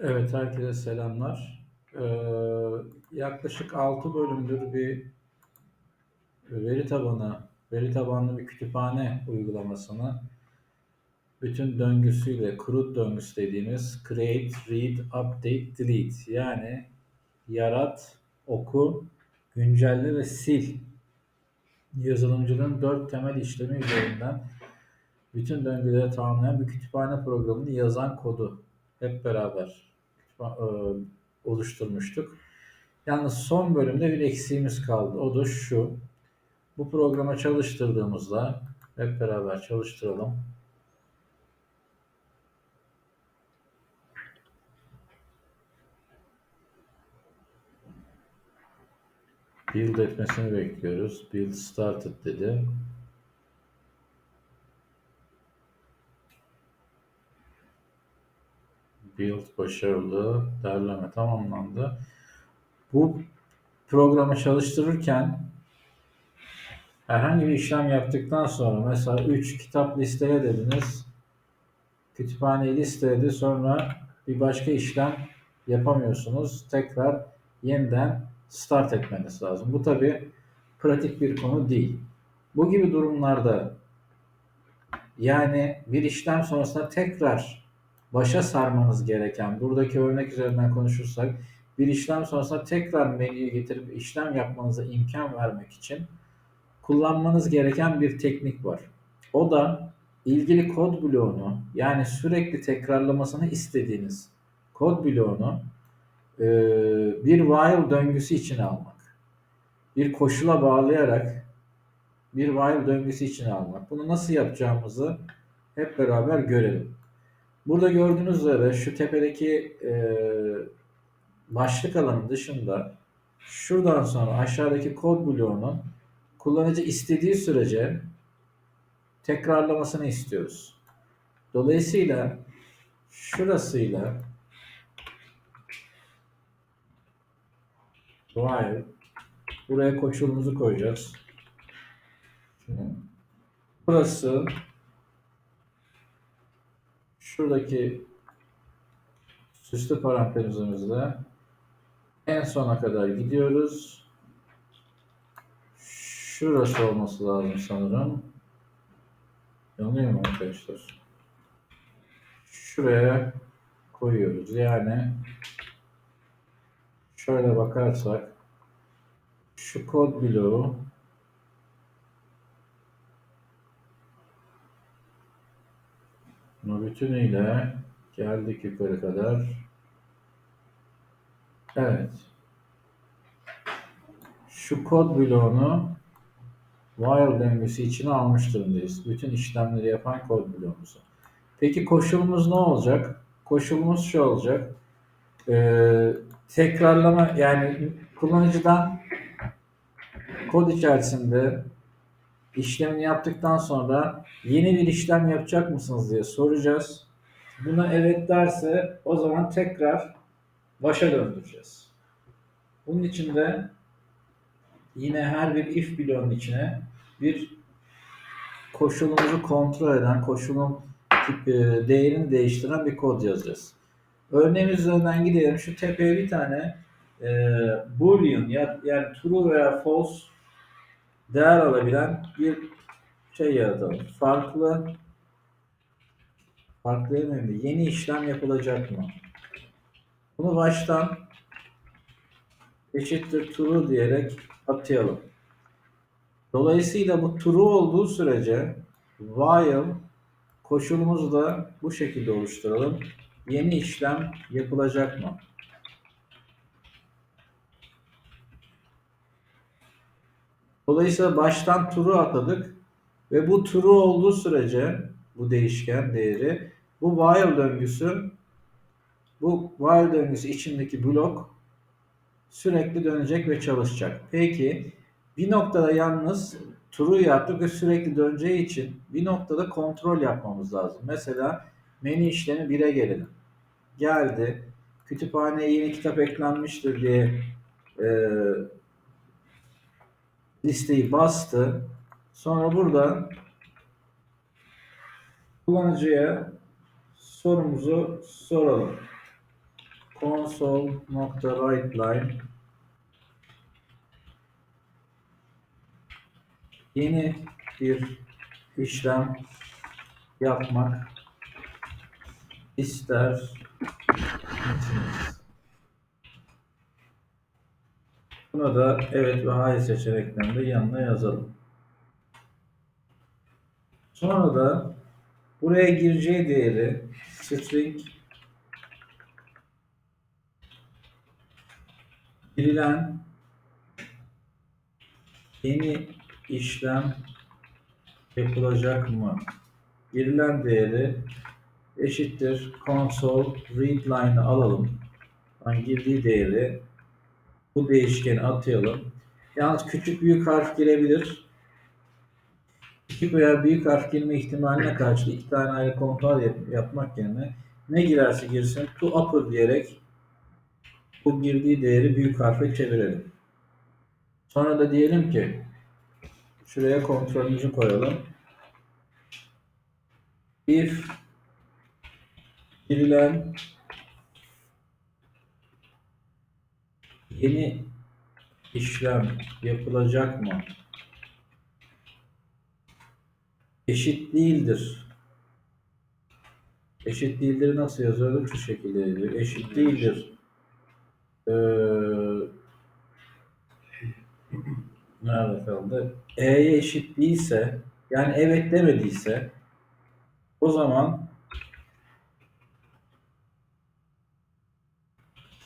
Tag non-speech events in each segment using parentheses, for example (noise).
Evet, herkese selamlar. Ee, yaklaşık 6 bölümdür bir veri tabanı, veri tabanlı bir kütüphane uygulamasını bütün döngüsüyle, CRUD döngüsü dediğimiz Create, Read, Update, Delete yani yarat, oku, güncelle ve sil yazılımcının dört temel işlemi üzerinden bütün döngüleri tamamlayan bir kütüphane programını yazan kodu hep beraber e, oluşturmuştuk. Yalnız son bölümde bir eksiğimiz kaldı. O da şu. Bu programa çalıştırdığımızda hep beraber çalıştıralım. Build etmesini bekliyoruz. Build started dedi. Build başarılı. Derleme tamamlandı. Bu programı çalıştırırken herhangi bir işlem yaptıktan sonra mesela 3 kitap listele dediniz. Kütüphaneyi listeledi sonra bir başka işlem yapamıyorsunuz. Tekrar yeniden start etmeniz lazım. Bu tabi pratik bir konu değil. Bu gibi durumlarda yani bir işlem sonrasında tekrar başa sarmanız gereken, buradaki örnek üzerinden konuşursak bir işlem sonrasında tekrar menüyü getirip işlem yapmanıza imkan vermek için kullanmanız gereken bir teknik var. O da ilgili kod bloğunu yani sürekli tekrarlamasını istediğiniz kod bloğunu e, bir while döngüsü içine almak. Bir koşula bağlayarak bir while döngüsü içine almak. Bunu nasıl yapacağımızı hep beraber görelim. Burada gördüğünüz üzere şu tepedeki e, başlık alanı dışında şuradan sonra aşağıdaki kod bloğunun kullanıcı istediği sürece tekrarlamasını istiyoruz. Dolayısıyla şurasıyla while buraya koşulumuzu koyacağız. Burası şuradaki süslü parantezimizde en sona kadar gidiyoruz. Şurası olması lazım sanırım. Yanıyor mu arkadaşlar? Şuraya koyuyoruz. Yani şöyle bakarsak şu kod bloğu bunu bütünüyle geldik yukarı kadar Evet. Şu kod bloğunu while döngüsü içine almış durumdayız. Bütün işlemleri yapan kod bloğumuzu. Peki koşulumuz ne olacak? Koşulumuz şu olacak. Ee, tekrarlama yani kullanıcıdan kod içerisinde işlemini yaptıktan sonra yeni bir işlem yapacak mısınız diye soracağız. Buna evet derse o zaman tekrar başa döndüreceğiz. Bunun için de yine her bir if bloğunun içine bir koşulumuzu kontrol eden, koşulun tip, e, değerini değiştiren bir kod yazacağız. Örneğimiz üzerinden gidelim. Şu tepeye bir tane e, boolean ya, yani true veya false değer alabilen bir şey yaratalım. Farklı farklı önemli. Yeni işlem yapılacak mı? Bunu baştan eşittir true diyerek atayalım. Dolayısıyla bu true olduğu sürece while koşulumuzu da bu şekilde oluşturalım. Yeni işlem yapılacak mı? Dolayısıyla baştan true atadık ve bu true olduğu sürece bu değişken değeri bu while döngüsü bu while döngüsü içindeki blok sürekli dönecek ve çalışacak. Peki bir noktada yalnız true yaptık ve sürekli döneceği için bir noktada kontrol yapmamız lazım. Mesela menü işlemi 1'e gelelim. Geldi. Kütüphaneye yeni kitap eklenmiştir diye e, listeyi bastı. Sonra burada kullanıcıya sorumuzu soralım. console.writeLine yeni bir işlem yapmak ister misiniz? Buna da evet ve hayır seçeneklerini de yanına yazalım. Sonra da buraya gireceği değeri string girilen yeni işlem yapılacak mı? Girilen değeri eşittir console readline'ı alalım. Yani girdiği değeri bu değişkeni atayalım. Yalnız küçük büyük harf girebilir. Küçük veya büyük harf girme ihtimaline karşı iki tane ayrı kontrol yap- yapmak yerine ne girerse girsin to upper diyerek bu girdiği değeri büyük harfe çevirelim. Sonra da diyelim ki şuraya kontrolümüzü koyalım. If girilen yeni işlem yapılacak mı? Eşit değildir. Eşit değildir nasıl yazıyorduk? Şu şekilde yazıyor. Eşit değildir. Ee, nerede kaldı? E'ye eşit değilse yani evet demediyse o zaman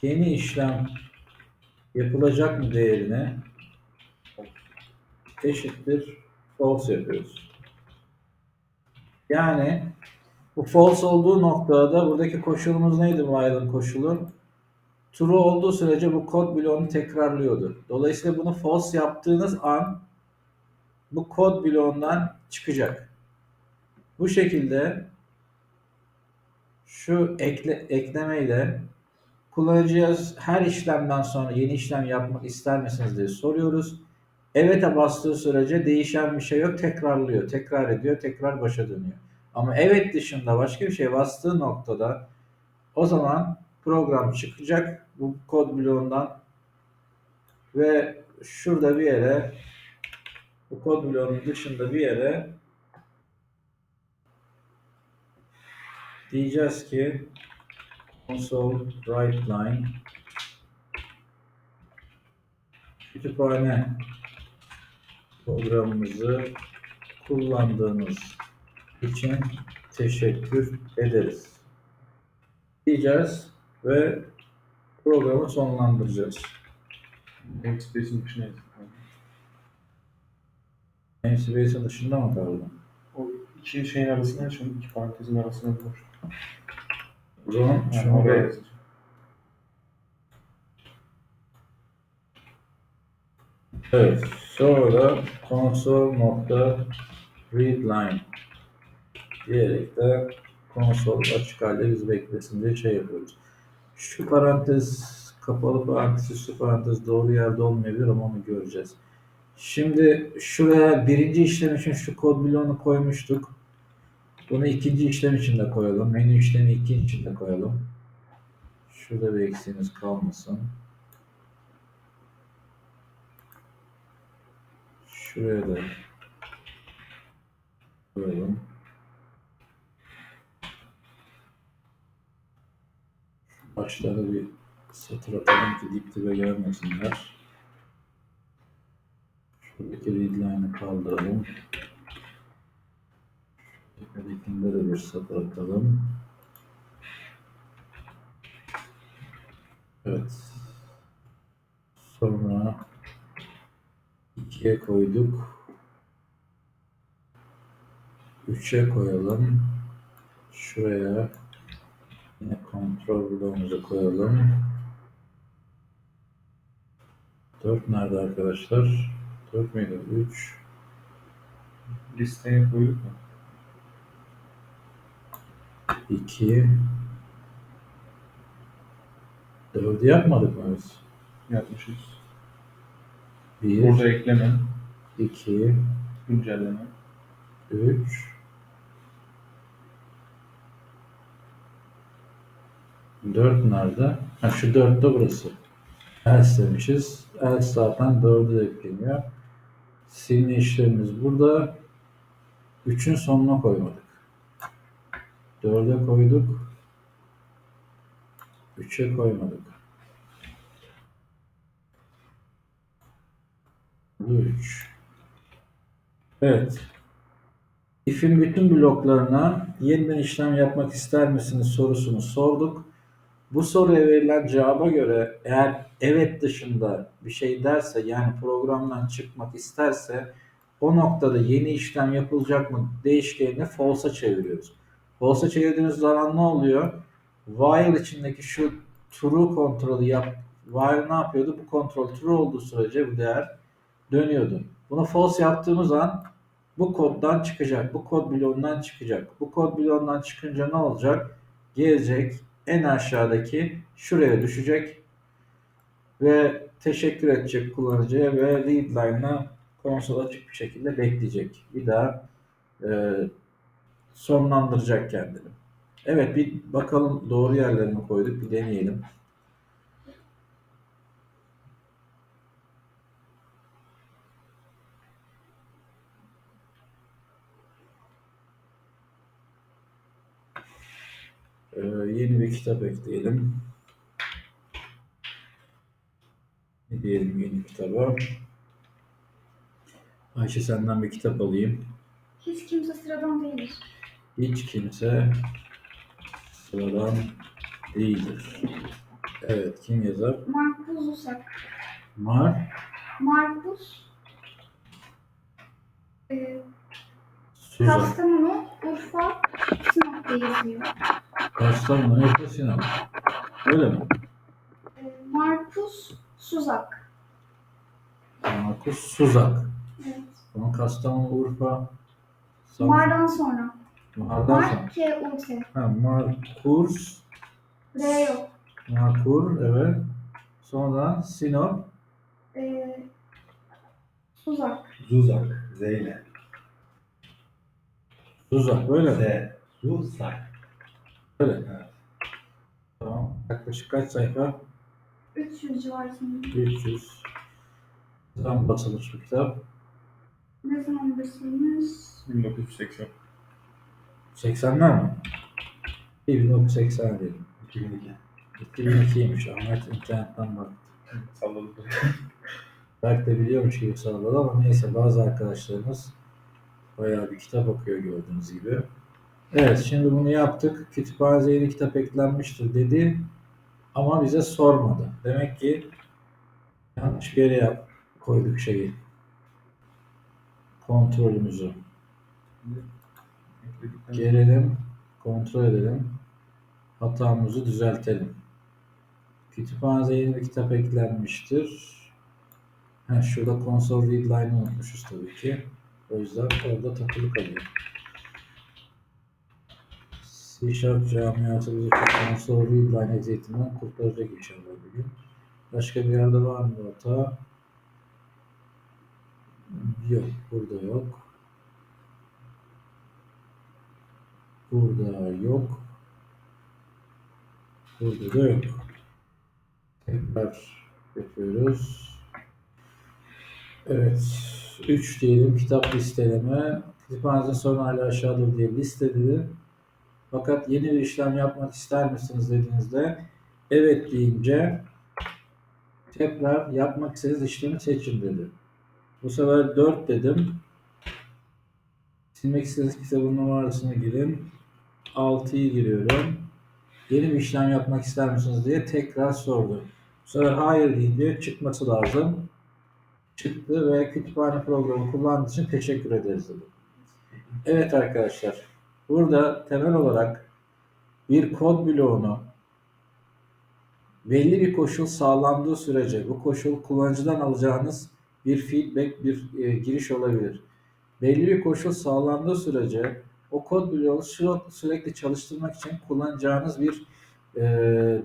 yeni işlem yapılacak mı değerine eşittir false yapıyoruz. Yani bu false olduğu noktada buradaki koşulumuz neydi bu ayrım koşulu? True olduğu sürece bu kod bloğunu tekrarlıyordu. Dolayısıyla bunu false yaptığınız an bu kod bloğundan çıkacak. Bu şekilde şu ekle, eklemeyle kullanıcıya her işlemden sonra yeni işlem yapmak ister misiniz diye soruyoruz. Evet'e bastığı sürece değişen bir şey yok. Tekrarlıyor, tekrar ediyor, tekrar başa dönüyor. Ama evet dışında başka bir şey bastığı noktada o zaman program çıkacak bu kod bloğundan ve şurada bir yere bu kod bloğunun dışında bir yere diyeceğiz ki console write line kütüphane programımızı kullandığınız için teşekkür ederiz. Diyeceğiz ve programı sonlandıracağız. Namespace'in dışına. Namespace'in dışında mı kaldı? O iki şeyin arasına açalım, iki parantezin arasına boş. O zaman Yani oraya yazacağım. Evet. Sonra console nokta readline diyerek de konsol açık halde biz beklesin diye şey yapıyoruz. Şu parantez kapalı parantez üstü parantez doğru yerde olmayabilir ama onu göreceğiz. Şimdi şuraya birinci işlem için şu kod bloğunu koymuştuk. Bunu ikinci işlem için de koyalım. Menü işlemi iki için de koyalım. Şurada bir eksiğimiz kalmasın. Şuraya da koyalım. Başlara bir satır atalım ki dip dibe gelmesinler. Şuradaki readline'ı kaldıralım. De bir satır atalım. Evet. Sonra 2'ye koyduk. 3'e koyalım. Şuraya yine kontrol bloğumuzu koyalım. 4 nerede arkadaşlar? 4 müydü? 3. Listeye koyduk mu? 2 4'ü yapmadık mı biz? Yapmışız. 1 Burada ekleme, 2 güncelleme. 3 4 nerede? Ha, şu 4 de burası. Else demişiz. Else zaten 4'e ekleniyor. Silme işlemimiz burada. 3'ün sonuna koymadık. 4'e koyduk. 3'e koymadık. Bu 3. Evet. If'in bütün bloklarına yeniden işlem yapmak ister misiniz sorusunu sorduk. Bu soruya verilen cevaba göre eğer evet dışında bir şey derse yani programdan çıkmak isterse o noktada yeni işlem yapılacak mı değişkenini false'a çeviriyoruz. False'a çevirdiğimiz zaman ne oluyor? While içindeki şu true kontrolü yap. While ne yapıyordu? Bu kontrol true olduğu sürece bu değer dönüyordu. Bunu false yaptığımız an bu koddan çıkacak. Bu kod bloğundan çıkacak. Bu kod bloğundan çıkınca ne olacak? Gelecek en aşağıdaki şuraya düşecek ve teşekkür edecek kullanıcıya ve read line'ına konsol açık bir şekilde bekleyecek. Bir daha e, sonlandıracak kendini. Evet bir bakalım doğru yerlerine koyduk bir deneyelim. Ee, yeni bir kitap ekleyelim. Ne diyelim yeni kitaba? Ayşe senden bir kitap alayım. Hiç kimse sıradan değildir. Hiç kimse sıradan değildir. Evet, kim yazar? Markus Zusak. Mar Markus e, Suzan. Kastamonu, Urfa, Sinop diye yazıyor. Kastamonu Efe Sinan. Öyle mi? E, Markus Suzak. Markus Suzak. Evet. Ama Kastamonu Urfa. Sam- Mar'dan sonra. Mar'dan sonra. Mar, K, U, T. Ha, Markus R yok. Markur, evet. Sonra Sinop. E, Suzak. Zuzak. Z ile. Suzak, böyle mi? Z. Zuzak. Böyle. Evet. Tamam. Yaklaşık kaç sayfa? 300 civarında. 300. Tam basılmış bir kitap. Ne zaman basılmış? 1980. 80'ler mi? 1980 diyelim. 2002. 2002'ymiş. Ahmet internetten baktı. Salladım. (laughs) Belki de biliyormuş gibi salladı ama neyse bazı arkadaşlarımız bayağı bir kitap okuyor gördüğünüz gibi. Evet şimdi bunu yaptık. Kütüphaneye yeni kitap eklenmiştir dedi ama bize sormadı. Demek ki yanlış bir yere yap, koyduk şeyi. Kontrolümüzü. Gelelim, kontrol edelim. Hatamızı düzeltelim. Kütüphanede yeni bir kitap eklenmiştir. Ha, şurada console read line'ı unutmuşuz tabii ki. O yüzden orada takılı kalıyor. C Sharp camiası bizi console read line eziyetinden kurtaracak inşallah bugün. Başka bir yerde var mı hata? Yok, burada yok. Burada yok. Burada da yok. Tekrar yapıyoruz. Evet. 3 diyelim kitap listeleme. Kütüphanenizin sonu hala aşağıdır diye listeledi. Fakat yeni bir işlem yapmak ister misiniz dediğinizde evet deyince tekrar yapmak istediğiniz işlemi seçin dedi. Bu sefer 4 dedim. Silmek istediğiniz kitabın numarasını girin. 6'yı giriyorum. Yeni bir işlem yapmak ister misiniz diye tekrar sordu. Bu sefer hayır deyince çıkması lazım. Çıktı ve kütüphane programı kullandığı için teşekkür ederiz dedi. Evet arkadaşlar. Burada temel olarak bir kod bloğunu belli bir koşul sağlandığı sürece bu koşul kullanıcıdan alacağınız bir feedback, bir e, giriş olabilir. Belli bir koşul sağlandığı sürece o kod bloğunu sürekli, çalıştırmak için kullanacağınız bir e,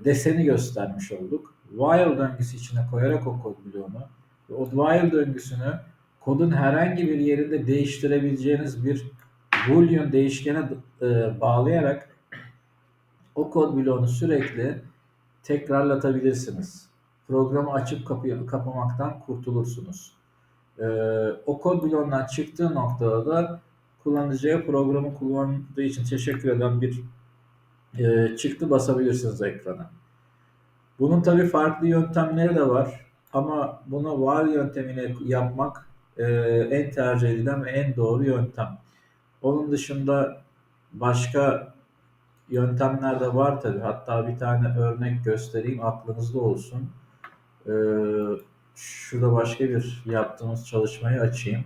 deseni göstermiş olduk. While döngüsü içine koyarak o kod bloğunu ve o while döngüsünü kodun herhangi bir yerinde değiştirebileceğiniz bir boolean değişkene e, bağlayarak o kod bloğunu sürekli tekrarlatabilirsiniz. Programı açıp kapı, kapamaktan kurtulursunuz. Ee, o kod bloğundan çıktığı noktada da kullanıcıya programı kullandığı için teşekkür eden bir e, çıktı basabilirsiniz ekrana. Bunun tabii farklı yöntemleri de var ama bunu var yöntemine yapmak e, en tercih edilen ve en doğru yöntem. Onun dışında başka yöntemler de var tabii. Hatta bir tane örnek göstereyim aklınızda olsun. Ee, şurada başka bir yaptığımız çalışmayı açayım.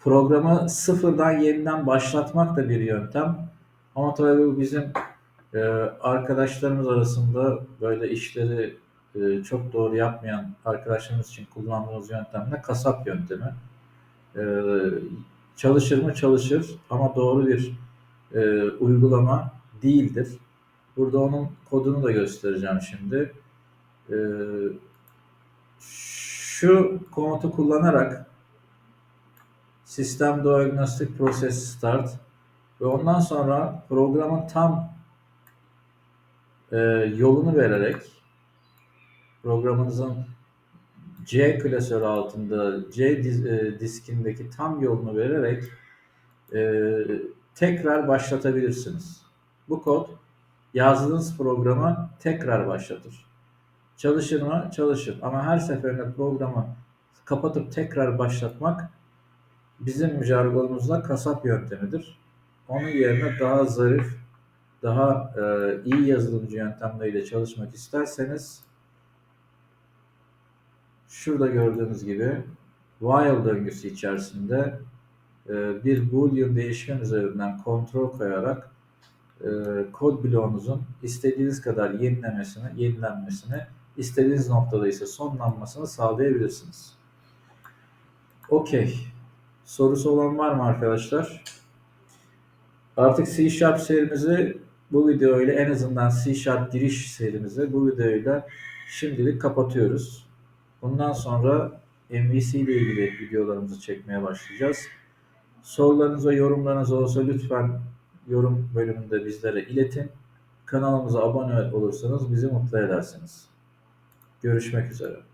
Programı sıfırdan yeniden başlatmak da bir yöntem. Ama tabii bu bizim e, arkadaşlarımız arasında böyle işleri e, çok doğru yapmayan arkadaşlarımız için kullandığımız yöntem de kasap yöntemi. E, çalışır mı çalışır ama doğru bir e, uygulama değildir. Burada onun kodunu da göstereceğim şimdi. E, şu komutu kullanarak System Diagnostic Process Start ve ondan sonra programın tam e, yolunu vererek programınızın C klasörü altında C e, diskindeki tam yolunu vererek e, tekrar başlatabilirsiniz. Bu kod yazdığınız programı tekrar başlatır. Çalışır mı? Çalışır. Ama her seferinde programı kapatıp tekrar başlatmak bizim jargonumuzda kasap yöntemidir. Onun yerine daha zarif, daha e, iyi yazılımcı yöntemleriyle çalışmak isterseniz şurada gördüğünüz gibi while döngüsü içerisinde e, bir boolean değişken üzerinden kontrol koyarak e, kod bloğunuzun istediğiniz kadar yenilemesini, yenilenmesini, istediğiniz noktada ise sonlanmasını sağlayabilirsiniz. Okey. Sorusu olan var mı arkadaşlar? Artık C Sharp serimizi bu videoyla en azından C Sharp giriş serimizi bu videoyla şimdilik kapatıyoruz. Bundan sonra MVC ile ilgili videolarımızı çekmeye başlayacağız. Sorularınız ve yorumlarınız olursa lütfen yorum bölümünde bizlere iletin. Kanalımıza abone olursanız bizi mutlu edersiniz. Görüşmek üzere.